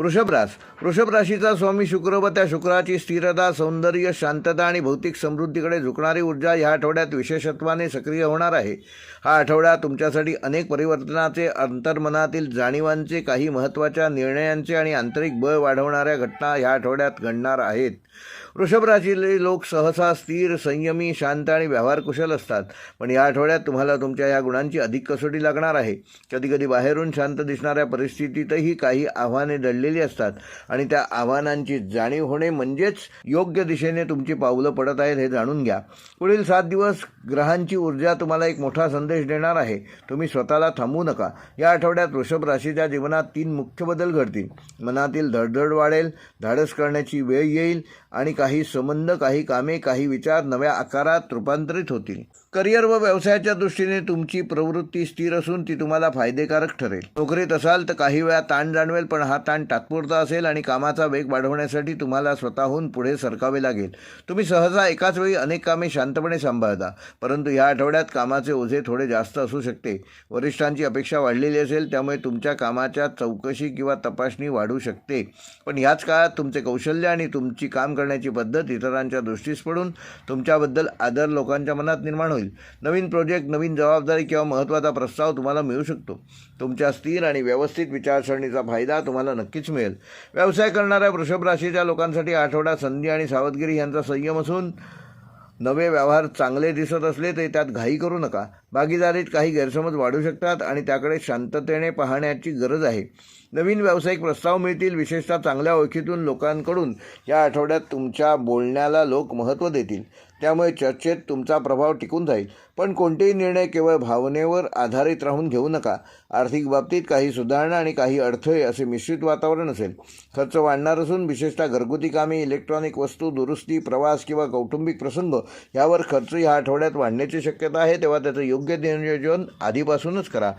वृषभरास वृषभ राशीचा स्वामी शुक्र व त्या शुक्राची स्थिरता सौंदर्य शांतता आणि भौतिक समृद्धीकडे झुकणारी ऊर्जा या आठवड्यात विशेषत्वाने सक्रिय होणार आहे. हा आठवडा तुमच्यासाठी अनेक परिवर्तनाचे अंतर्मनातील जाणीवांचे काही महत्त्वाच्या निर्णयांचे आणि आंतरिक बळ वाढवणाऱ्या घटना ह्या आठवड्यात घडणार आहेत. वृषभ राशीले लोक सहसा स्थिर संयमी शांत आणि व्यवहारकुशल असतात. पण या आठवड्यात तुम्हाला तुमच्या या गुणांची अधिक कसोटी लागणार आहे. कधीकधी बाहेरून शांत दिसणाऱ्या परिस्थितीतही काही आव्हाने दडलेली असतात. आणि त्या आव्हानांची जाणीव होणे म्हणजेच योग्य दिशेने तुमची पावलं पडत आहेत हे जाणून घ्या. पुढील सात दिवस ग्रहांची ऊर्जा तुम्हाला एक मोठा संदेश देणार आहे. तुम्ही स्वतःला थांबू नका. या आठवड्यात वृषभ राशीच्या जीवनात तीन मुख्य बदल घडतील. मनातील धडधड वाढेल. धाडस करण्याची वेळ येईल. आणि काही संबंध काही कामे काही विचार नव्या आकारात रूपांतरित होतील. करिअर व व्यवसायाच्या दृष्टीने तुमची प्रवृत्ती स्थिर असून ती तुम्हाला फायदेकारक ठरेल. नोकरीत असाल तर काही वेळा ताण जाणवेल पण हा ताण तात्पुरता असेल आणि कामाचा वेग वाढवण्यासाठी तुम्हाला स्वतःहून पुढे सरकावे लागेल. तुम्ही सहसा एकाच वेळी अनेक कामे शांतपणे सांभाळता परंतु या आठवड्यात कामाचे ओझे थोडे जास्त असू शकते. वरिष्ठांची अपेक्षा वाढलेली असेल त्यामुळे तुमच्या कामाच्या चौकशी किंवा तपासणी वाढू शकते. पण ह्याच काळात तुमचे कौशल्य आणि तुमची काम करण्याची पद्धत इतरांच्या दृष्टीस पडून तुमच्याबद्दल आदर लोकांच्या मनात निर्माण होईल. नवीन प्रोजेक्ट नवीन जबाबदारी किंवा महत्त्वाचा प्रस्ताव तुम्हाला मिळू शकतो. तुमच्या स्थिर आणि व्यवस्थित विचारसरणीचा फायदा तुम्हाला नक्कीच मिळेल. व्यवसाय करणाऱ्या वृषभ राशीच्या लोकांसाठी आठवडा संधी आणि सावधगिरी यांचा संयम असून नवे व्यवहार चांगले दिसत असले तरी त्यात घाई करू नका. भागीदारीत काही गैरसमज वाढू शकतात आणि त्याकडे शांततेने पाहण्याची गरज आहे. नवीन व्यावसायिक प्रस्ताव मिळतील विशेषतः चांगल्या ओळखीतून लोकांकडून. या आठवड्यात तुमच्या बोलण्याला लोक महत्त्व देतील. त्यामुळे चर्चेत तुमचा प्रभाव टिकून जाईल. पण कोणतेही निर्णय केवळ भावनेवर आधारित राहून घेऊ नका. आर्थिक बाबतीत काही सुधारणा आणि काही अडथळे असे मिश्रित वातावरण असेल. खर्च वाढणार असून विशेषतः घरगुती कामे इलेक्ट्रॉनिक वस्तू दुरुस्ती प्रवास किंवा कौटुंबिक प्रसंग यावर खर्च या आठवड्यात वाढण्याची शक्यता आहे. तेव्हा त्याचं योग्य नियोजन आधीपासूनच करा.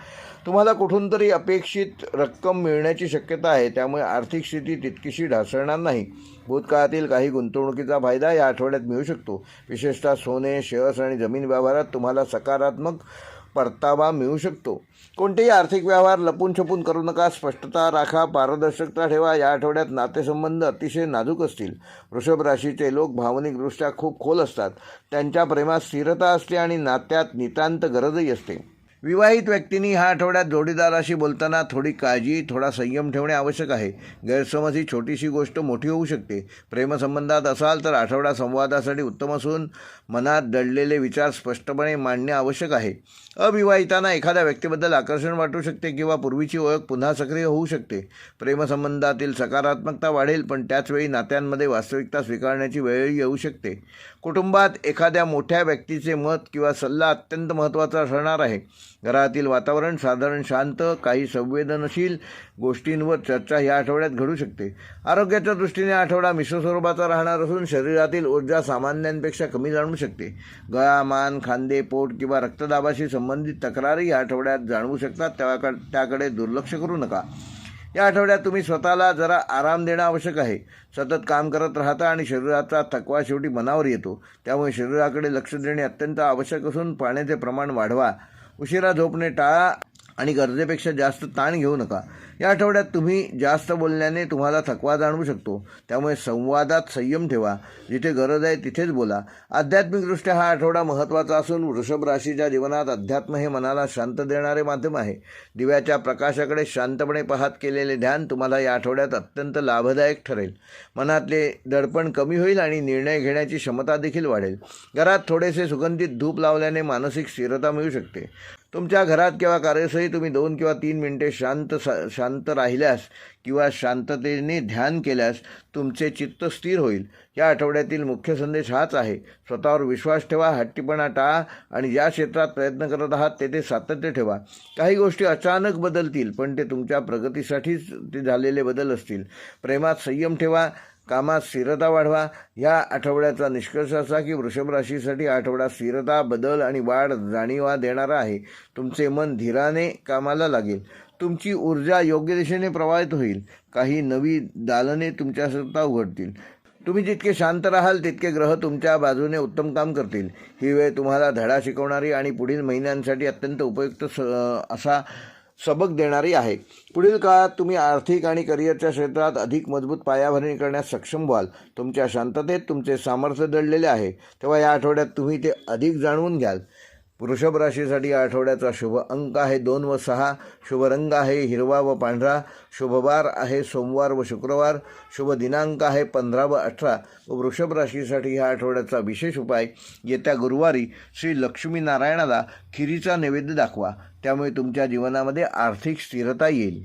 तुम्हाला कुठून तरी अपेक्षित रक्कम मिळण्याची शक्यता आहे. त्यामुळे आर्थिक स्थिती तितकीशी ढासळणार नाही. भूतकाळातील काही गुंतवणुकीचा फायदा या आठवड्यात मिळू शकतो. विशेषतः सोने शेअर्स आणि जमीन व्यवहारात तुम्हाला सकारात्मक परतावा मिळू शकतो. कोणतेही आर्थिक व्यवहार लपून छपून करू नका. स्पष्टता राखा पारदर्शकता ठेवा. या आठवड्यात नातेसंबंध अतिशय नाजूक असतील. वृषभ राशीचे लोक भावनिकदृष्ट्या खूप खोल असतात. त्यांच्या प्रेमात स्थिरता असते आणि नात्यात नितांत गरजही असते. विवाहित व्यक्तींनी ह्या आठवड्यात जोडीदाराशी बोलताना थोडी काळजी थोडा संयम ठेवणे आवश्यक आहे. गैरसमज ही छोटीशी गोष्ट मोठी होऊ शकते. प्रेमसंबंधात असाल तर आठवडा संवादासाठी उत्तम असून मनात दडलेले विचार स्पष्टपणे मांडणे आवश्यक आहे. अविवाहितांना एखाद्या व्यक्तीबद्दल आकर्षण वाटू शकते किंवा पूर्वीची ओळख पुन्हा सक्रिय होऊ शकते. प्रेमसंबंधातील सकारात्मकता वाढेल पण त्याचवेळी नात्यांमध्ये वास्तविकता स्वीकारण्याची वेळही येऊ शकते. कुटुंबात एखाद्या मोठ्या व्यक्तीचे मत किंवा सल्ला अत्यंत महत्त्वाचा ठरणार आहे. घरातील वातावरण साधारण शांत काही संवेदनशील गोष्टींवर चर्चा या आठवड्यात घडू शकते. आरोग्याच्या दृष्टीने आठवडा मिश्र स्वरूपाचा राहणार असून शरीरातील ऊर्जा सामान्यांपेक्षा कमी जाणवू शकते. गळा मान खांदे पोट किंवा रक्तदाबाशी संबंधित तक्रारी या आठवड्यात जाणवू शकतात. त्याकडे त्याकडे दुर्लक्ष करू नका. या आठवड्यात तुम्ही स्वतःला जरा आराम देणं आवश्यक आहे. सतत काम करत राहता आणि शरीराचा थकवा शेवटी मनावर येतो. त्यामुळे शरीराकडे लक्ष देणे अत्यंत आवश्यक असून पाण्याचे प्रमाण वाढवा. उशिरा झोपणे टाळा. आणि गरजेपेक्षा जास्त ताण घेऊ नका. या आठवड्यात तुम्ही जास्त बोलण्याने तुम्हाला थकवा जाणवू शकतो. त्यामुळे संवादात संयम ठेवा. जिथे गरज आहे तिथेच बोला. आध्यात्मिकदृष्ट्या हा आठवडा महत्त्वाचा असून वृषभ राशीच्या जीवनात अध्यात्म हे मनाला शांत देणारे माध्यम आहे. दिव्याच्या प्रकाशाकडे शांतपणे पाहत केलेले ध्यान तुम्हाला या आठवड्यात अत्यंत लाभदायक ठरेल. मनातले दडपण कमी होईल आणि निर्णय घेण्याची क्षमता देखील वाढेल. घरात थोडेसे सुगंधित धूप लावल्याने मानसिक स्थिरता मिळू शकते. तुमच्या घरात किंवा कार्यस्थळी तुम्ही दोन किंवा तीन मिनिटे शांत शांत राहिल्यास किंवा शांततेने ध्यान केल्यास तुमचे चित्त स्थिर होईल. या आठवड्यातील मुख्य संदेश हाच आहे. स्वतःवर विश्वास ठेवा हट्टीपणा टाळा आणि ज्या क्षेत्रात प्रयत्न करत आहात तेथे सातत्य ठेवा. काही गोष्टी अचानक बदलतील पण ते तुमच्या प्रगतीसाठीच ते झालेले बदल असतील. प्रेमात संयम ठेवा कामात स्थिरता वाढवा. या आठवड्याचा निष्कर्ष असा की वृषभ राशीसाठी आठवडा स्थिरता बदल आणि वाढ जाणीवा देणारा आहे. तुमचे मन धीराने कामाला लागेल. तुमची ऊर्जा योग्य दिशेने प्रवाहित होईल. काही नवी दालने तुमच्याकरता उघडतील. तुम्ही जितके शांत राहाल तितके ग्रह तुमच्या बाजूने उत्तम काम करतील. ही वेळ तुम्हाला धडा शिकवणारी आणि पुढील महिन्यांसाठी अत्यंत उपयुक्त स असा सबक देणारी आहे. पुढील काळात तुम्ही आर्थिक आणि करिअरच्या क्षेत्रात अधिक मजबूत पायाभरणी करण्यास सक्षम व्हाल. तुमच्या शांततेत तुमचे सामर्थ्य दडलेले आहे. तेव्हा या आठवड्यात तुम्ही ते अधिक जाणवून घ्याल. वृषभ राशीसाठी या आठवड्याचा शुभ अंक आहे. दोन व सहा शुभ रंग आहे हिरवा व पांढरा. शुभवार आहे सोमवार व शुक्रवार. शुभ दिनांक आहे पंधरा व अठरा. व वृषभ राशीसाठी ह्या आठवड्याचा विशेष उपाय येत्या गुरुवारी श्री लक्ष्मीनारायणाला खिरीचा नैवेद्य दाखवा. त्यामुळे तुमच्या जीवनामध्ये आर्थिक स्थिरता येईल.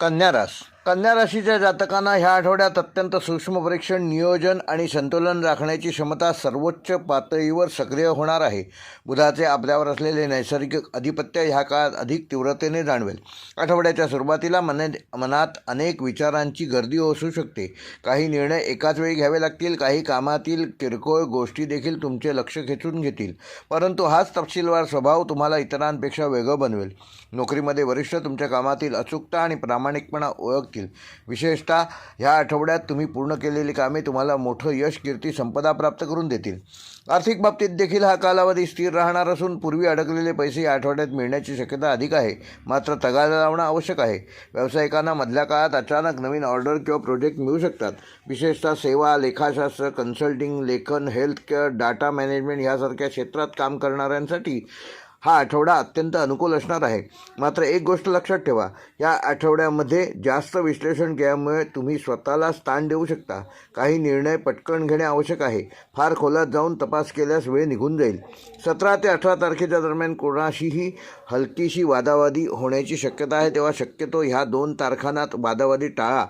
कन्या रास कन्या राशीच्या जातकांना ह्या आठवड्यात अत्यंत सूक्ष्म परीक्षण नियोजन आणि संतुलन राखण्याची क्षमता सर्वोच्च पातळीवर सक्रिय होणार आहे. बुधाचे आपल्यावर असलेले नैसर्गिक अधिपत्य ह्या काळात अधिक तीव्रतेने जाणवेल. आठवड्याच्या सुरुवातीला मने मनात अनेक विचारांची गर्दी असू शकते. काही निर्णय एकाच वेळी घ्यावे लागतील काही कामातील किरकोळ गोष्टी देखील तुमचे लक्ष खेचून घेतील. परंतु हाच तपशीलवार स्वभाव तुम्हाला इतरांपेक्षा वेगळं बनवेल. नोकरीमध्ये वरिष्ठ तुमच्या कामातील अचूकता आणि प्रामाणिकपणा ओळख ओळखतील विशेषतः ह्या आठवड्यात तुम्ही पूर्ण केलेली कामे तुम्हाला मोठं यश कीर्ती संपदा प्राप्त करून देतील. आर्थिक बाबतीत देखील हा कालावधी स्थिर राहणार असून पूर्वी अडकलेले पैसे या आठवड्यात मिळण्याची शक्यता अधिक आहे. मात्र तगादा लावणं आवश्यक आहे. व्यावसायिकांना मधल्या काळात अचानक नवीन ऑर्डर किंवा प्रोजेक्ट मिळू शकतात. विशेषतः सेवा लेखाशास्त्र कन्सल्टिंग लेखन हेल्थ केअर डाटा मॅनेजमेंट यासारख्या क्षेत्रात काम करणाऱ्यांसाठी हा आठवडा अत्यंत अनुकूल असणार आहे. मात्र एक गोष्ट लक्षात ठेवा या आठवड्यामध्ये जास्त विश्लेषण केल्यामुळे तुम्ही स्वतःला स्थान देऊ शकता. काही निर्णय पटकन घेणे आवश्यक आहे. फार खोलात जाऊन तपास केल्यास वेळ निघून जाईल. सतरा ते अठरा तारखेच्या दरम्यान कोणाशीही हलकीशी वादावादी होण्याची शक्यता आहे तेव्हा शक्यतो ह्या दोन तारखांनात वादावादी टाळा.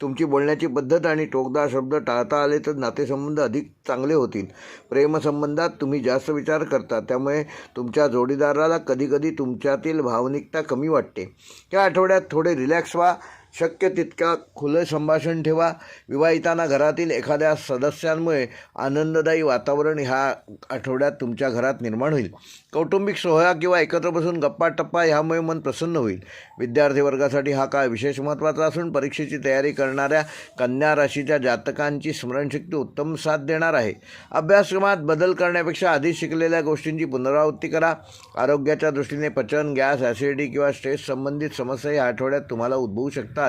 तुमची बोलण्याची पद्धत आणि टोकदार शब्द टाळता आले तर नातेसंबंध अधिक चांगले होतील. प्रेमसंबंधात तुम्ही जास्त विचार करता त्यामुळे तुमच्या जोडीदाराला कधीकधी तुमच्यातील भावनिकता कमी वाटते. या आठवड्यात थोडे रिलॅक्स व्हा. शक्य तितक्या खुलं संभाषण ठेवा. विवाहितांना घरातील एखाद्या सदस्यांमुळे आनंददायी वातावरण ह्या आठवड्यात तुमच्या घरात निर्माण होईल. कौटुंबिक सोहळा किंवा एकत्र बसून गप्पा टप्पा ह्यामुळे मन प्रसन्न होईल. विद्यार्थी वर्गासाठी हा काळ विशेष महत्त्वाचा असून परीक्षेची तयारी करणाऱ्या कन्या राशीच्या जातकांची स्मरणशक्ती उत्तम साथ देणार आहे. अभ्यासक्रमात बदल करण्यापेक्षा आधी शिकलेल्या गोष्टींची पुनरावृत्ती करा. आरोग्याच्या दृष्टीने पचन गॅस ॲसिडिटी किंवा स्ट्रेस संबंधित समस्या या आठवड्यात तुम्हाला उद्भवू शकतात.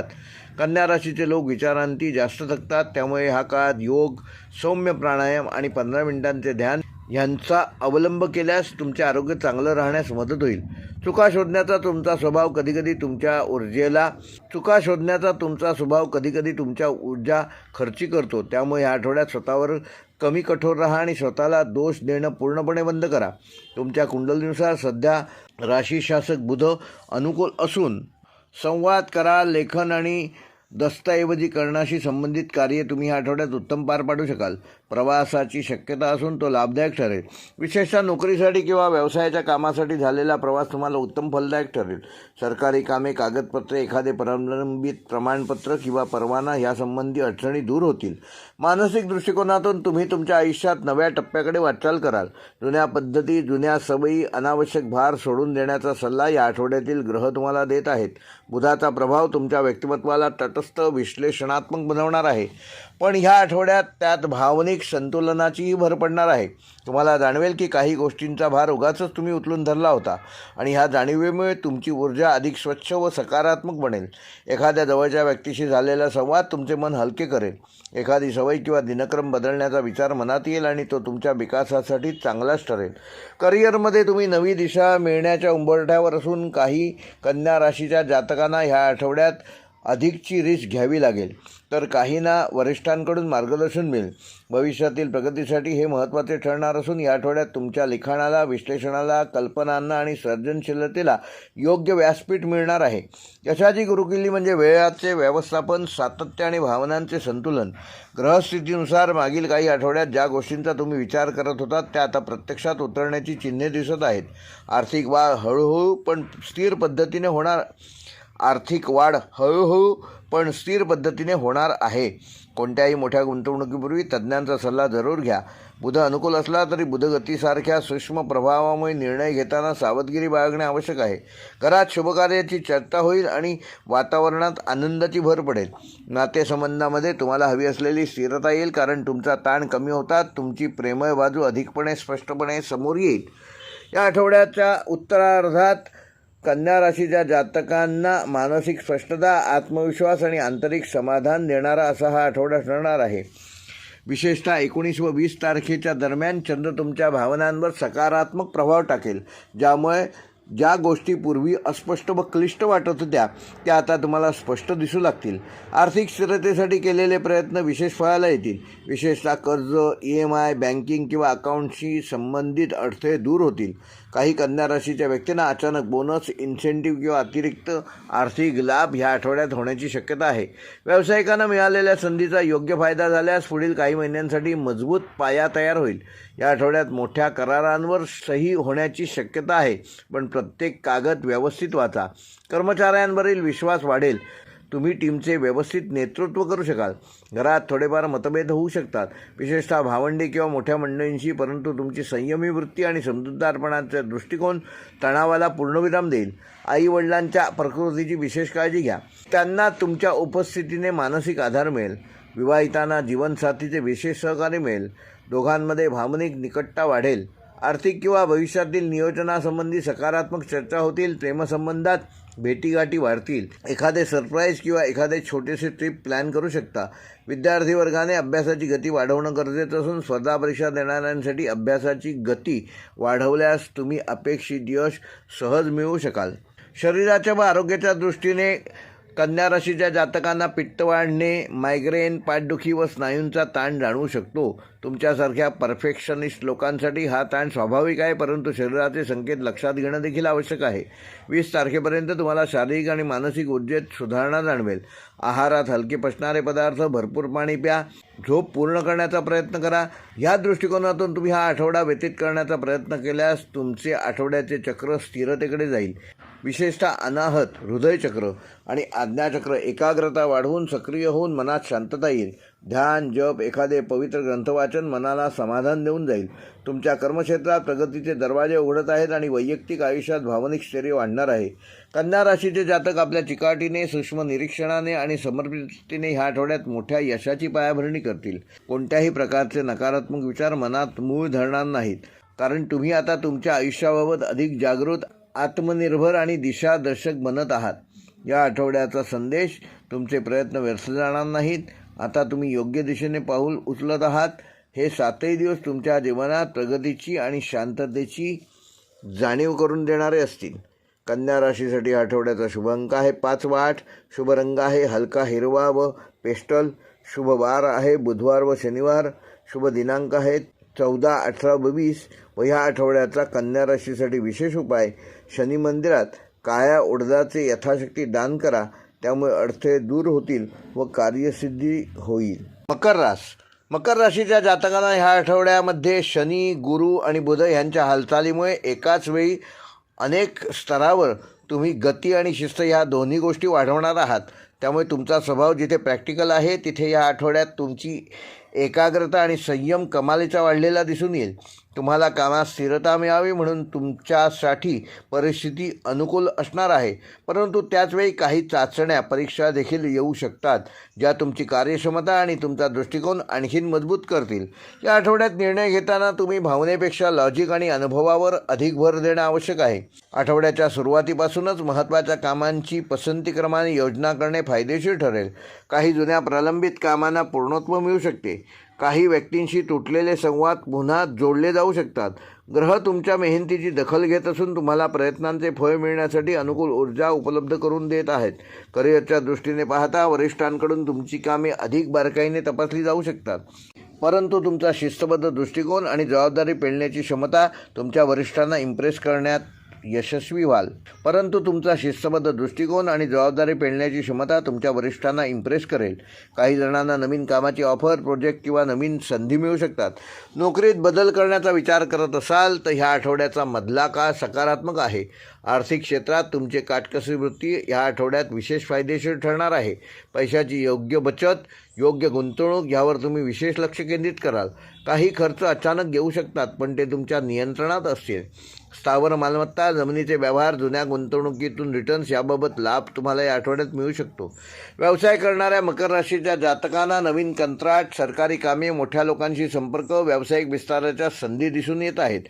कन्या राशीचे लोक विचारांती जास्त थकतात त्यामुळे ह्या काळात योग सौम्य प्राणायाम आणि पंधरा मिनिटांचे ध्यान यांचा अवलंब केल्यास तुमचे आरोग्य चांगलं राहण्यास मदत होईल. चुका शोधण्याचा तुमचा स्वभाव कधीकधी तुमच्या ऊर्जेला चुका शोधण्याचा तुमचा स्वभाव कधीकधी तुमच्या ऊर्जा खर्ची करतो. त्यामुळे या आठवड्यात स्वतःवर कमी कठोर राहा आणि स्वतःला दोष देणं पूर्णपणे बंद करा. तुमच्या कुंडलीनुसार सध्या राशीशासक बुध अनुकूल असून संवाद करा लेखन आणि दस्तऐवजीकरणाशी संबंधित कार्य तुम्ही ह्या आठवड्यात उत्तम पार पाडू शकाल. प्रवासाची शक्यता असून तो लाभदायक ठरेल. विशेषतः नोकरीसाठी किंवा व्यवसायाच्या कामासाठी झालेला प्रवास तुम्हाला उत्तम फलदायक ठरेल. सरकारी कामे कागदपत्रे एखादे प्रलंबित प्रमाणपत्र किंवा परवाना यासंबंधी अडचणी दूर होतील. मानसिक दृष्टिकोनातून तुम्ही तुमच्या आयुष्यात नव्या टप्प्याकडे वाटचाल कराल. जुन्या पद्धती जुन्या सवयी अनावश्यक भार सोडून देण्याचा सल्ला या आठवड्यातील ग्रह तुम्हाला देत आहेत. बुधाचा प्रभाव तुमच्या व्यक्तिमत्वाला तटस्थ विश्लेषणात्मक बनवणार आहे. पण ह्या आठवड्यात त्यात भावनिक संतुलनाचीही भर पडणार आहे. तुम्हाला जाणवेल की काही गोष्टींचा भार उगाचच तुम्ही उचलून धरला होता आणि ह्या जाणीवेमुळे तुमची ऊर्जा अधिक स्वच्छ व सकारात्मक बनेल. एखाद्या जवळच्या व्यक्तीशी झालेला संवाद तुमचे मन हलके करेल. एखादी सवय किंवा दिनक्रम बदलण्याचा विचार मनात येईल आणि तो तुमच्या विकासासाठी चांगलाच ठरेल. करिअरमध्ये तुम्ही नवी दिशा मिळण्याच्या उंबरठ्यावर असून काही कन्या राशीच्या जातकांना ह्या आठवड्यात अधिकची रिस्क घ्यावी लागेल. तर काहींना वरिष्ठांकडून मार्गदर्शन मिळेल. भविष्यातील प्रगतीसाठी हे महत्त्वाचे ठरणार असून या आठवड्यात तुमच्या लिखाणाला विश्लेषणाला कल्पनांना आणि सर्जनशीलतेला योग्य व्यासपीठ मिळणार आहे. यशाची गुरुकिल्ली म्हणजे वेळाचे व्यवस्थापन सातत्य आणि भावनांचे संतुलन. ग्रहस्थितीनुसार मागील काही आठवड्यात ज्या गोष्टींचा तुम्ही विचार करत होता त्या आता प्रत्यक्षात उतरण्याची चिन्हे दिसत आहेत. आर्थिक वाढ हळूहळू पण स्थिर पद्धतीने होणार आर्थिक वाढ हळूहळू पण स्थिर पद्धतीने होणार आहे. कोणत्याही मोठ्या गुंतवणुकीपूर्वी तज्ज्ञांचा सल्ला जरूर घ्या. बुध अनुकूल असला तरी बुधगतीसारख्या सूक्ष्म प्रभावामुळे निर्णय घेताना सावधगिरी बाळगणे आवश्यक आहे. घरात शुभकार्याची चर्चा होईल आणि वातावरणात आनंदाची भर पडेल. नातेसंबंधामध्ये तुम्हाला हवी असलेली स्थिरता येईल कारण तुमचा ताण कमी होतात तुमची प्रेमळ बाजू अधिकपणे स्पष्टपणे समोर येईल. या आठवड्याच्या उत्तरार्धात कन्या राशीच्या जातकांना मानसिक स्पष्टता आत्मविश्वास आणि आंतरिक समाधान देणारा असा हा आठवडा ठरणार आहे. विशेषतः एकोणीस व वीस तारखेच्या दरम्यान चंद्र तुमच्या भावनांवर सकारात्मक प्रभाव टाकेल. ज्यामुळे ज्या गोष्टी पूर्वी अस्पष्ट व क्लिष्ट वाटत होत्या त्या आता तुम्हाला स्पष्ट दिसू लागतील. आर्थिक स्थिरतेसाठी केलेले प्रयत्न विशेष फळाला येतील. विशेषतः कर्ज ई एम आय बँकिंग किंवा अकाउंटशी संबंधित अडथळे दूर होतील. काही कन्या राशीच्या व्यक्तींना अचानक बोनस इन्सेंटिव्ह किंवा अतिरिक्त आर्थिक लाभ ह्या आठवड्यात होण्याची शक्यता आहे. व्यावसायिकांना मिळालेल्या संधीचा योग्य फायदा झाल्यास पुढील काही महिन्यांसाठी मजबूत पाया तयार होईल. या आठवड्यात मोठ्या करारांवर सही होण्याची शक्यता आहे पण प्रत्येक कागद व्यवस्थित वाचा. कर्मचाऱ्यांवरील विश्वास वाढेल. तुम्ही टीमचे व्यवस्थित नेतृत्व करू शकाल. घरात थोडेफार मतभेद होऊ शकतात. विशेषतः भावंडी किंवा मोठ्या मंडळींशी परंतु तुमची संयमी वृत्ती आणि समजूतदारपणाचा दृष्टिकोन तणावाला पूर्णविराम देईल. आईवडिलांच्या प्रकृतीची विशेष काळजी घ्या. त्यांना तुमच्या उपस्थितीने मानसिक आधार मिळेल. विवाहितांना जीवनसाथीचे विशेष सहकार्य मिळेल. दोघांमध्ये भावनिक निकटता वाढेल. आर्थिक किंवा भविष्यातील नियोजनासंबंधी सकारात्मक चर्चा होतील. प्रेमसंबंधात भेटीगाठी वाढतील. एखादे सरप्राईज किंवा एखादे छोटेसे ट्रिप प्लॅन करू शकता. विद्यार्थी वर्गाने अभ्यासाची गती वाढवणं गरजेचं असून स्पर्धा परीक्षा देणाऱ्यांसाठी अभ्यासाची गती वाढवल्यास तुम्ही अपेक्षित यश सहज मिळवू शकाल. शरीराच्या व आरोग्याच्या दृष्टीने कन्या राशीच्या जातकांना पित्त वाढणे मायग्रेन पाठदुखी व स्नायूंचा ताण जाणवू शकतो. तुमच्यासारख्या परफेक्शनिस्ट लोकांसाठी हा ताण स्वाभाविक आहे परंतु शरीराचे संकेत लक्षात घेणं देखील आवश्यक आहे. वीस तारखेपर्यंत तुम्हाला शारीरिक आणि मानसिक ऊर्जेत सुधारणा जाणवेल. आहारात हलके पचणारे पदार्थ भरपूर पाणी प्या. झोप पूर्ण करण्याचा प्रयत्न करा. ह्या दृष्टिकोनातून तुम्ही हा आठवडा व्यतीत करण्याचा प्रयत्न केल्यास तुमचे आठवड्याचे चक्र स्थिरतेकडे जाईल. विशेषतः अनाहत हृदयचक्र आणि आज्ञाचक्र एकाग्रता वाढवून सक्रिय होऊन मनात शांतता येईल. ध्यान जप एखादे पवित्र ग्रंथवाचन मनाला समाधान देऊन जाईल. तुमच्या कर्मक्षेत्रात प्रगतीचे दरवाजे उघडत आहेत आणि वैयक्तिक आयुष्यात भावनिक स्थैर्य वाढणार आहे. कन्या राशीचे जातक आपल्या चिकाटीने सूक्ष्म निरीक्षणाने आणि समर्पिततेने ह्या आठवड्यात मोठ्या यशाची पायाभरणी करतील. कोणत्याही प्रकारचे नकारात्मक विचार मनात मूळ धरणार नाहीत. कारण तुम्ही आता तुमच्या आयुष्याबाबत अधिक जागृत आत्मनिर्भर आणि दिशादर्शक बनत आहात. या आठवड्याचा संदेश तुमचे प्रयत्न व्यर्थ जाणार नाहीत. आता तुम्ही योग्य दिशेने पाऊल उचलत आहात. हे सातही दिवस तुमच्या जीवनात प्रगतीची आणि शांततेची जाणीव करून देणारे असतील. कन्या राशीसाठी आठवड्याचा शुभ अंक आहे. पाच व आठ शुभ रंग आहे. हलका हिरवा व पेस्टल. शुभ वार आहे. बुधवार व शनिवार. शुभ दिनांक आहे चौदा अठरा व वीस व ह्या आठवड्याचा कन्या राशीसाठी विशेष उपाय. शनी मंदिरात काळ्या उडदाचे यथाशक्ती दान करा त्यामुळे अडथळे दूर होतील व कार्यसिद्धी होईल. मकर रास. मकर राशीच्या जातकांना ह्या आठवड्यामध्ये शनी गुरु आणि बुध यांच्या हालचालीमुळे एकाच वेळी अनेक स्तरावर तुम्ही गती आणि शिस्त ह्या दोन्ही गोष्टी वाढवणार आहात. त्यामुळे तुमचा स्वभाव जिथे प्रॅक्टिकल आहे तिथे या आठवड्यात तुमची एकाग्रता आणि संयम कमालीचा वाढलेला दिसून येईल. तुम्हाला कामात स्थिरता मिळावी म्हणून तुमच्यासाठी परिस्थिती अनुकूल असणार आहे. परंतु त्याचवेळी काही चाचण्या परीक्षा देखील येऊ शकतात ज्या तुमची कार्यक्षमता आणि तुमचा दृष्टिकोन आणखीन मजबूत करतील. या आठवड्यात निर्णय घेताना तुम्ही भावनेपेक्षा लॉजिक आणि अनुभवावर अधिक भर देणं आवश्यक आहे. आठवड्याच्या सुरुवातीपासूनच महत्त्वाच्या कामांची पसंतीक्रमाने योजना करणे फायदेशीर ठरेल. काही जुन्या प्रलंबित कामांना पूर्णत्व मिळू शकते. काही व्यक्तींशी तुटलेले संवाद पुन्हा जोडले जाऊ शकतात. ग्रह तुमच्या मेहनतीची दखल घेत असून तुम्हाला प्रयत्नांचे फळ मिळण्यासाठी अनुकूल ऊर्जा उपलब्ध करून देत आहेत. करिअरच्या दृष्टीने पाहता वरिष्ठांकडून तुमची कामे अधिक बारकाईने तपासली जाऊ शकतात. परंतु तुमचा शिस्तबद्ध दृष्टिकोन आणि जबाबदारी पेलण्याची क्षमता तुमच्या वरिष्ठांना इम्प्रेस करण्यात यशस्वी व्हाल. परंतु तुमचा शिस्तबद्ध दृष्टिकोन आणि जबाबदारी पेलण्याची क्षमता तुमच्या वरिष्ठांना इम्प्रेस करेल. काही जणांना नवीन कामाची ऑफर प्रोजेक्ट किंवा नवीन संधी मिळू शकतात. नोकरीत बदल करण्याचा विचार करत असाल तर ह्या आठवड्याचा मधला काळ सकारात्मक आहे. आर्थिक क्षेत्रात तुमचे काटकसरी वृत्ती ह्या आठवड्यात विशेष फायदेशीर ठरणार आहे. पैशाची योग्य बचत योग्य गुंतवणूक यावर तुम्ही विशेष लक्ष केंद्रित कराल. काही खर्च अचानक येऊ शकतात पण ते तुमच्या नियंत्रणात असतील. स्थावर मालमत्ता जमिनीचे व्यवहार जुन्या गुंतवणुकीतून रिटर्न्स याबाबत लाभ तुम्हाला या आठवड्यात मिळू शकतो. व्यवसाय करणाऱ्या मकर राशीच्या जातकांना नवीन कंत्राट सरकारी कामे मोठ्या लोकांशी संपर्क व्यावसायिक विस्ताराच्या संधी दिसून येत आहेत.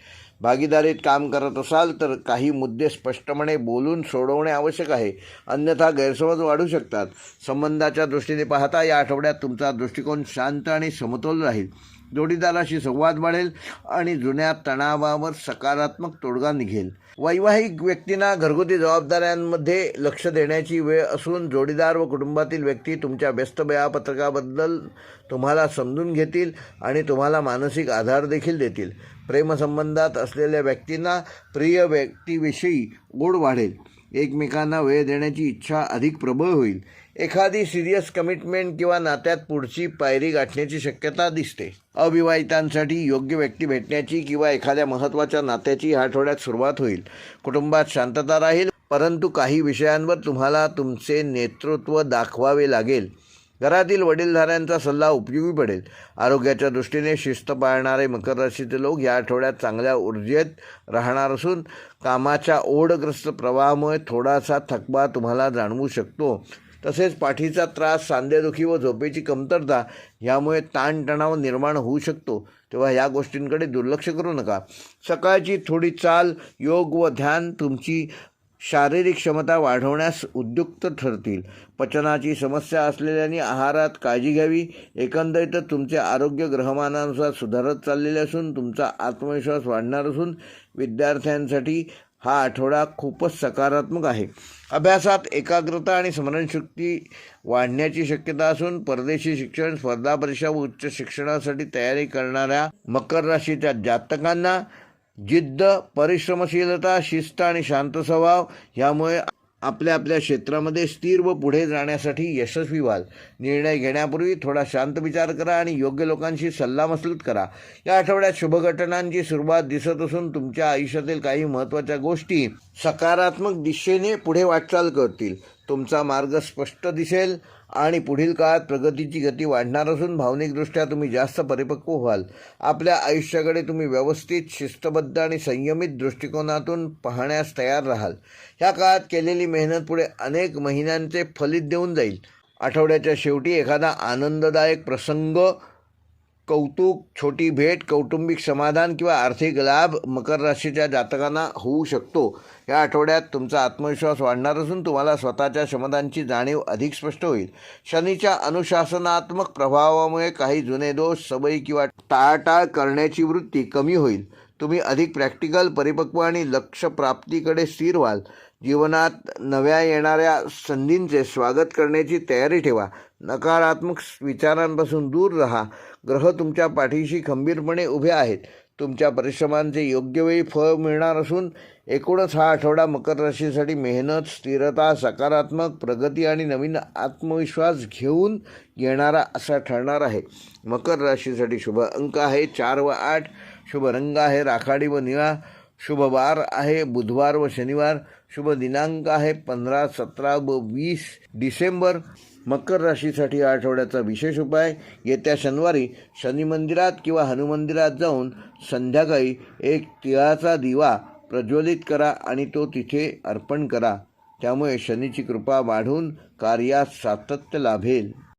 भागीदारीत काम करत असाल तर काही मुद्दे स्पष्टपणे बोलून सोडवणे आवश्यक आहे. अन्यथा गैरसमज वाढू शकतात. संबंधाच्या दृष्टीने पाहता या आठवड्यात तुमचा दृष्टिकोन शांत आणि समतोल राहील. जोडीदाराशी संवाद वाढेल आणि जुन्या तणावावर सकारात्मक तोडगा निघेल. वैवाहिक व्यक्तींना घरगुती जबाबदाऱ्यांमध्ये लक्ष देण्याची वेळ असून जोडीदार व कुटुंबातील व्यक्ती तुमच्या व्यस्त वेळापत्रकाबद्दल तुम्हाला समजून घेतील आणि तुम्हाला मानसिक आधार देखील देतील. प्रेमसंबंधात असलेल्या व्यक्तींना प्रिय व्यक्तीविषयी गोड वाढेल. एकमेकांना वेळ देण्याची इच्छा अधिक प्रबळ होईल. एखादी सिरियस कमिटमेंट किंवा नात्यात पुढची पायरी गाठण्याची शक्यता दिसते. अविवाहितांसाठी योग्य व्यक्ती भेटण्याची किंवा एखाद्या महत्त्वाच्या नात्याची या आठवड्यात सुरुवात होईल. कुटुंबात शांतता राहील परंतु काही विषयांवर तुम्हाला तुमचे नेतृत्व दाखवावे लागेल. घरातील वडीलधाऱ्यांचा सल्ला उपयोगी पडेल. आरोग्याच्या दृष्टीने शिस्त पाळणारे मकर राशीचे लोक या आठवड्यात चांगल्या ऊर्जेत राहणार असून कामाच्या ओढग्रस्त प्रवाहामुळे थोडासा थकवा तुम्हाला जाणवू शकतो. तसेच पाठीचा त्रास सांधेदुखी व झोपेची कमतरता यामुळे ताणतणाव निर्माण होऊ शकतो. तेव्हा या गोष्टींकडे दुर्लक्ष करू नका. सकाळची थोडी चाल योग व ध्यान तुमची शारीरिक क्षमता वाढवण्यास उद्युक्त ठरतील. पचनाची समस्या असलेल्यांनी आहारात काळजी घ्यावी. एकंदरीतच तुमचे आरोग्य ग्रहमानानुसार सुधारत चाललेले असून तुमचा आत्मविश्वास वाढणार असून विद्यार्थ्यांसाठी हा आठवडा खूपच सकारात्मक आहे. अभ्यासात एकाग्रता आणि स्मरणशक्ती वाढण्याची शक्यता असून परदेशी शिक्षण स्पर्धा परीक्षा व उच्च शिक्षणासाठी तयारी करणाऱ्या मकर राशीच्या जातकांना जिद्द परिश्रमशीलता शिस्त आणि शांत स्वभाव यामुळे आपल्या आपल्या क्षेत्रामध्ये स्थिर व पुढे जाण्यासाठी यशस्वी व्हाल. निर्णय घेण्यापूर्वी थोडा शांत विचार करा आणि योग्य लोकांशी सल्लामसलत करा. या आठवड्यात शुभघटनांची सुरुवात दिसत असून तुमच्या आयुष्यातील काही महत्त्वाच्या गोष्टी सकारात्मक दिशेने पुढे वाटचाल करतील. तुमचा मार्ग स्पष्ट दिसेल. आणि पुढील काळात प्रगतीची गती वाढणार असून भावनिकदृष्ट्या तुम्ही जास्त परिपक्व व्हाल. आपल्या आयुष्याकडे तुम्ही व्यवस्थित शिस्तबद्ध आणि संयमित दृष्टिकोनातून पाहण्यास तयार राहाल. ह्या काळात केलेली मेहनत पुढे अनेक महिन्यांचे फलित देऊन जाईल. आठवड्याच्या शेवटी एखादा आनंददायक प्रसंग कौतुक छोटी भेट कौटुंबिक समाधान किंवा आर्थिक लाभ मकर राशीच्या जातकांना होऊ शकतो. या आठवड्यात तुमचा आत्मविश्वास वाढणार असून तुम्हाला स्वतःच्या क्षमतांची जाणीव अधिक स्पष्ट होईल. शनीच्या अनुशासनात्मक प्रभावामुळे काही जुने दोष सवयी किंवा टाळाटाळ करण्याची वृत्ती कमी होईल. तुम्ही अधिक प्रॅक्टिकल परिपक्व आणि लक्ष प्राप्तीकडे स्थिर व्हाल. जीवनात नव्या येणाऱ्या संधींचे स्वागत करण्याची तयारी ठेवा. नकारात्मक विचारांपासून दूर राहा. ग्रह तुमच्या पाठीशी खंबीरपणे उभे आहेत. तुमच्या परिश्रमांचे योग्य वेळी फळ मिळणार असून एकूणच हा आठवडा मकर राशीसाठी मेहनत स्थिरता सकारात्मक प्रगती आणि नवीन आत्मविश्वास घेऊन येणारा असा ठरणार आहे. मकर राशीसाठी शुभ अंक आहे चार व आठ. शुभ रंग आहे राखाडी व निळा. शुभ वार आहे बुधवार व शनिवार. शुभ दिनांक आहे पंधरा सतरा व वीस डिसेंबर. मकर राशीसाठी आठवड्याचा विशेष उपाय येत्या शनिवारी शनी मंदिरात किंवा हनुमंदिरात जाऊन संध्याकाळी एक तिळाचा दिवा प्रज्वलित करा आणि तो तिथे अर्पण करा. त्यामुळे शनीची कृपा वाढून कार्यात सातत्य लाभेल.